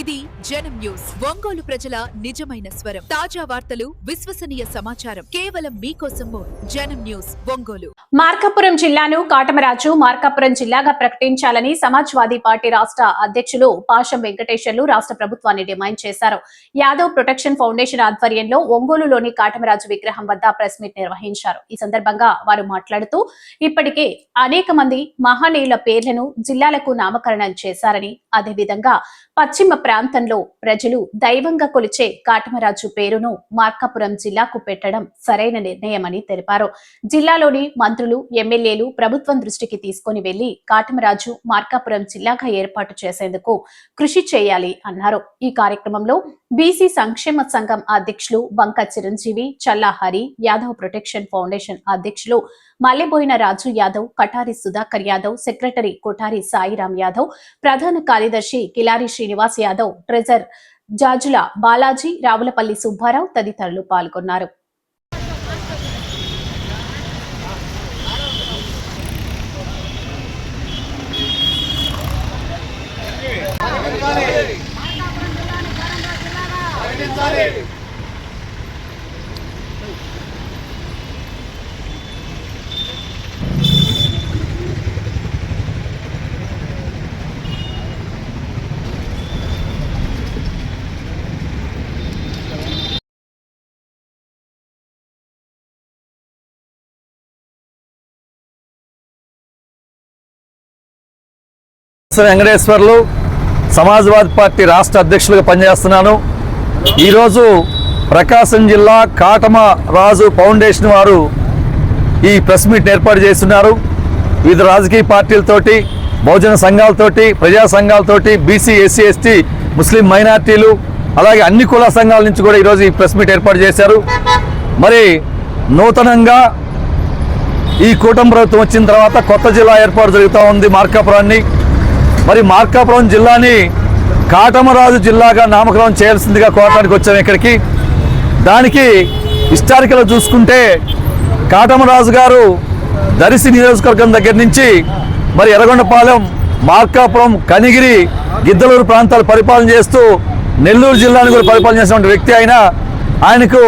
ఇది జనం న్యూస్. ఒంగోలు ప్రజల నిజమైన స్వరం. తాజా వార్తలు విశ్వసనీయ సమాచారం. కేవలం మీకోసం జనం న్యూస్ ఒంగోలు. మార్కాపురం జిల్లాను కాటమరాజు మార్కాపురం జిల్లాగా ప్రకటించాలని సమాజ్వాదీ పార్టీ రాష్ట్ర అధ్యక్షులు పాషం వెంకటేశ్వర్లు రాష్ట్ర ప్రభుత్వాన్ని డిమాండ్ చేశారు. యాదవ్ ప్రొటెక్షన్ ఫౌండేషన్ ఆధ్వర్యంలో ఒంగోలులోని కాటమరాజు విగ్రహం వద్ద ప్రెస్ మీట్ నిర్వహించారు. ఈ సందర్భంగా వారు మాట్లాడుతూ ఇప్పటికే అనేక మంది మహనీయుల పేర్లను జిల్లాలకు నామకరణం చేశారని అదేవిధంగా పశ్చిమ ప్రాంతంలో ప్రజలు దైవంగా కొలిచే కాటమరాజు పేరును మార్కాపురం జిల్లాకు పెట్టడం సరైన నిర్ణయమని తెలిపారు. జిల్లాలోని మంత్రులు ఎమ్మెల్యేలు ప్రభుత్వం దృష్టికి తీసుకొని వెళ్ళి కాటమరాజు మార్కాపురం జిల్లాగా ఏర్పాటు చేసేందుకు కృషి చేయాలి అన్నారు. ఈ కార్యక్రమంలో బీసీ సంక్షేమ సంఘం అధ్యక్షులు బంక చిరంజీవి చల్లాహరి యాదవ్ ప్రొటెక్షన్ ఫౌండేషన్ అధ్యక్షులు మల్లెబోయిన రాజు యాదవ్ కటారి సుధాకర్ యాదవ్ సెక్రటరీ కొఠారి సాయిరాం యాదవ్ ప్రధాన కార్యదర్శి కిలారి శ్రీనివాస్ యాదవ్ ట్రెజర్ జాజుల బాలాజీ రావులపల్లి సుబ్బారావు తదితరులు పాల్గొన్నారు. వెంకటేశ్వర్లు సమాజ్వాదీ పార్టీ రాష్ట్ర అధ్యక్షులుగా పనిచేస్తున్నాను. ఈరోజు ప్రకాశం జిల్లా కాటమ రాజు ఫౌండేషన్ వారు ఈ ప్రెస్ మీట్ ఏర్పాటు చేస్తున్నారు. వివిధ రాజకీయ పార్టీలతోటి బహుజన సంఘాలతోటి ప్రజా సంఘాలతోటి బీసీ ఎస్సీ ఎస్టీ ముస్లిం మైనార్టీలు అలాగే అన్ని కుల సంఘాల నుంచి కూడా ఈరోజు ఈ ప్రెస్ మీట్ ఏర్పాటు చేశారు. మరి నూతనంగా ఈ కూటమి ప్రభుత్వం వచ్చిన తర్వాత కొత్త జిల్లా ఏర్పాటు జరుగుతూ ఉంది మార్కాపురాన్ని. మరి మార్కాపురం జిల్లాని కాటమరాజు జిల్లాగా నామకరణం చేయాల్సిందిగా కోరటానికి వచ్చాం ఇక్కడికి. దానికి హిస్టారికల్ చూసుకుంటే కాటమరాజు గారు దరిసి నియోజకవర్గం దగ్గర నుంచి మరి ఎర్రగొండపాలెం మార్కాపురం కనిగిరి గిద్దలూరు ప్రాంతాలు పరిపాలన చేస్తూ నెల్లూరు జిల్లాను కూడా పరిపాలన చేసినటువంటి వ్యక్తి ఆయన ఆయనకు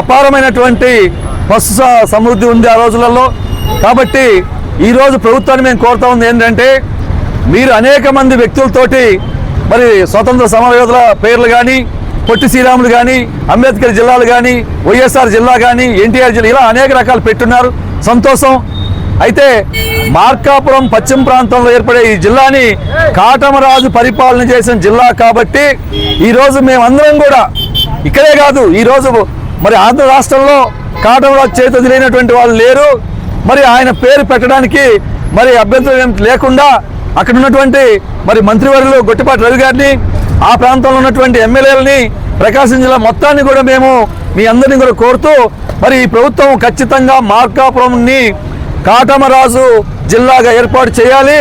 అపారమైనటువంటి పశు సమృద్ధి ఉంది ఆ రోజులలో. కాబట్టి ఈరోజు ప్రభుత్వాన్ని మేము కోరుతా ఉంది ఏంటంటే మీరు అనేక మంది వ్యక్తులతోటి మరి స్వతంత్ర సమరయోధుల పేర్లు కానీ పొట్టి శ్రీరాములు కానీ అంబేద్కర్ జిల్లాలు కానీ వైఎస్ఆర్ జిల్లా కానీ ఎన్టీఆర్ జిల్లా ఇలా అనేక రకాలు పెట్టున్నారు. సంతోషం. అయితే మార్కాపురం పశ్చిమ ప్రాంతంలో ఏర్పడే ఈ జిల్లాని కాటమరాజు పరిపాలన చేసిన జిల్లా కాబట్టి ఈరోజు మేమందరం కూడా ఇక్కడే కాదు ఈరోజు మరి ఆంధ్ర రాష్ట్రంలో కాటమరాజు చేత తెలియనటువంటి వాళ్ళు లేరు. మరి ఆయన పేరు పెట్టడానికి మరి అభ్యంతరం లేకుండా అక్కడ ఉన్నటువంటి మరి మంత్రివర్యులు గొట్టిపాటి రవి గారిని ఆ ప్రాంతంలో ఉన్నటువంటి ఎమ్మెల్యేలని ప్రకాశం జిల్లా మొత్తాన్ని కూడా మేము మీ అందరినీ కూడా కోరుతూ మరి ఈ ప్రభుత్వం ఖచ్చితంగా మార్కాపురంని కాటమరాజు జిల్లాగా ఏర్పాటు చేయాలి.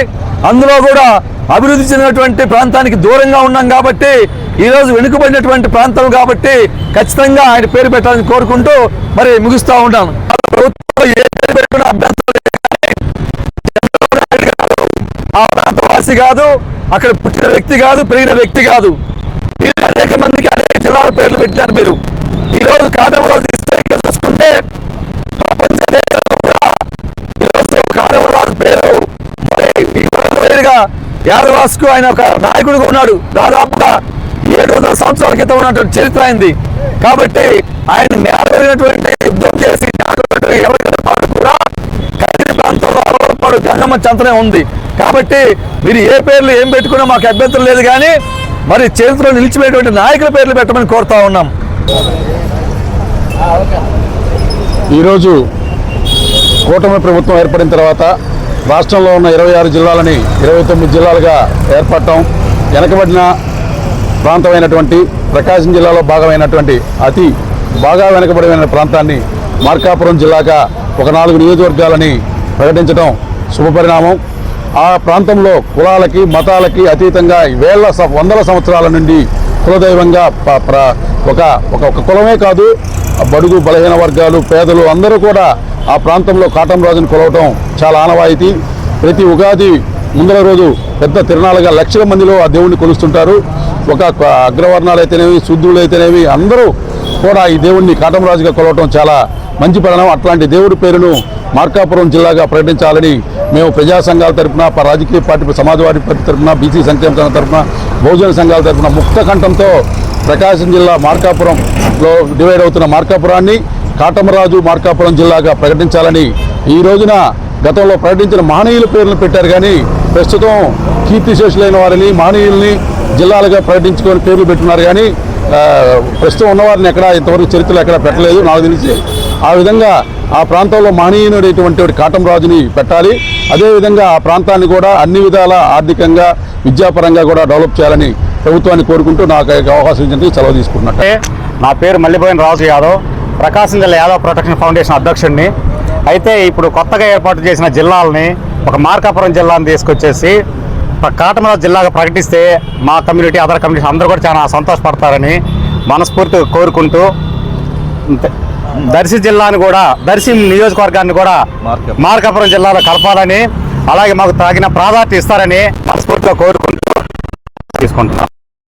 అందులో కూడా అభివృద్ధి చెందినటువంటి ప్రాంతానికి దూరంగా ఉన్నాం కాబట్టి ఈరోజు వెనుకబడినటువంటి ప్రాంతం కాబట్టి ఖచ్చితంగా ఆయన పేరు పెట్టాలని కోరుకుంటూ మరి ముగిస్తూ ఉంటాను ప్రభుత్వం ఏ పేరు పెట్టినా ప్రాంత కాదు అక్కడ పుట్టిన వ్యక్తి కాదు పెరిగిన వ్యక్తి కాదు. మీరు అనేక మందికి అనేక జిల్లాల పేర్లు పెట్టారు మీరు. ఈరోజు కాటంలో ఇక్కడ చూసుకుంటే ప్రపంచ దేశాల్లో కూడా ఈరోజు పేరు మరి వేరుగా ఆయన ఒక నాయకుడుగా ఉన్నాడు. దాదాపుగా ఏడు వందల సంవత్సరాల క్రితం ఉన్నటువంటి చరిత్ర అయింది. కాబట్టి ఆయన నేరవేరినటువంటి యుద్ధం చేసి అలవాటు గంగమ్మ చంతనే ఉంది. కాబట్టి మీరు ఏ పేర్లు ఏం పెట్టుకున్నా మాకు అభ్యంతరం లేదు కానీ మరి చరిత్రలో నిలిచిపోయేటువంటి నాయకుల పేర్లు పెట్టమని కోరుతా ఉన్నాం. ఈరోజు కూటమి ప్రభుత్వం ఏర్పడిన తర్వాత రాష్ట్రంలో ఉన్న ఇరవై ఆరు జిల్లాలని ఇరవై తొమ్మిది జిల్లాలుగా ఏర్పడటం వెనకబడిన ప్రాంతమైనటువంటి ప్రకాశం జిల్లాలో భాగమైనటువంటి అతి బాగా వెనకబడిన ప్రాంతాన్ని మార్కాపురం జిల్లాగా ఒక నాలుగు నియోజకవర్గాలని ప్రకటించడం శుభపరిణామం. ఆ ప్రాంతంలో కులాలకి మతాలకి అతీతంగా వేల వందల సంవత్సరాల నుండి కులదైవంగా ప్ర- ఒక ఒక ఒక కులమే కాదు బడుగు బలహీన వర్గాలు పేదలు అందరూ కూడా ఆ ప్రాంతంలో కాటం రాజును కొలవటం చాలా ఆనవాయితీ. ప్రతి ఉగాది ముందర రోజు పెద్ద తిరణాలుగా లక్షల మందిలో ఆ దేవుణ్ణి కొలుస్తుంటారు. ఒక ఒక అగ్రవర్ణాలు అయితేనేవి శుద్ధులు అయితేనేవి అందరూ కూడా ఈ దేవుణ్ణి కాటమరాజుగా కొలవటం చాలా మంచి పరిణామం. అట్లాంటి దేవుడి పేరును మార్కాపురం జిల్లాగా ప్రకటించాలని మేము ప్రజా సంఘాల తరపున రాజకీయ పార్టీ సమాజవాదీ పార్టీ తరపున బీసీ సంక్షేమ సంఘం తరపున బహుజన సంఘాల తరపున ముక్త కంఠంతో ప్రకాశం జిల్లా మార్కాపురంలో డివైడ్ అవుతున్న మార్కాపురాన్ని కాటమరాజు మార్కాపురం జిల్లాగా ప్రకటించాలని ఈ రోజున గతంలో ప్రకటించిన మహనీయుల పేర్లు పెట్టారు కానీ ప్రస్తుతం కీర్తిశేషులైన వారిని మహనీయుల్ని జిల్లాలుగా ప్రకటించుకొని పేర్లు పెట్టున్నారు కానీ ప్రస్తుతం ఉన్నవారిని ఎక్కడ ఇంతవరకు చరిత్రలో ఎక్కడ పెట్టలేదు. నాకు తెలిసి ఆ విధంగా ఆ ప్రాంతంలో మహనీయుడైనటువంటి వాడి కాటమరాజుని పెట్టాలి. అదేవిధంగా ఆ ప్రాంతాన్ని కూడా అన్ని విధాల ఆర్థికంగా విద్యాపరంగా కూడా డెవలప్ చేయాలని ప్రభుత్వాన్ని కోరుకుంటూ నాకు అవకాశం ఇచ్చినందుకు సెలవు తీసుకుంటున్నట్టు నా పేరు మల్లిపోయిన రాజు యాదవ్. ప్రకాశం జిల్లా యాదవ్ ప్రొటెక్షన్ ఫౌండేషన్ అధ్యక్షుడిని. అయితే ఇప్పుడు కొత్తగా ఏర్పాటు చేసిన జిల్లాలని ఒక మార్కాపురం జిల్లాని తీసుకొచ్చేసి కాటమరాజు జిల్లాగా ప్రకటిస్తే మా కమ్యూనిటీ అదర్ కమ్యూనిటీ అందరూ కూడా చాలా సంతోషపడతారని మనస్ఫూర్తిగా కోరుకుంటూ అంతే. దర్శి జిల్లాని కూడా దర్శి నియోజకవర్గాన్ని కూడా మార్కాపురం. జిల్లాలో కలపాలని అలాగే మాకు తగిన ప్రాధాన్యత ఇస్తారని మనస్ఫూర్తిగా కోరుకుంటూ తీసుకుంటున్నాం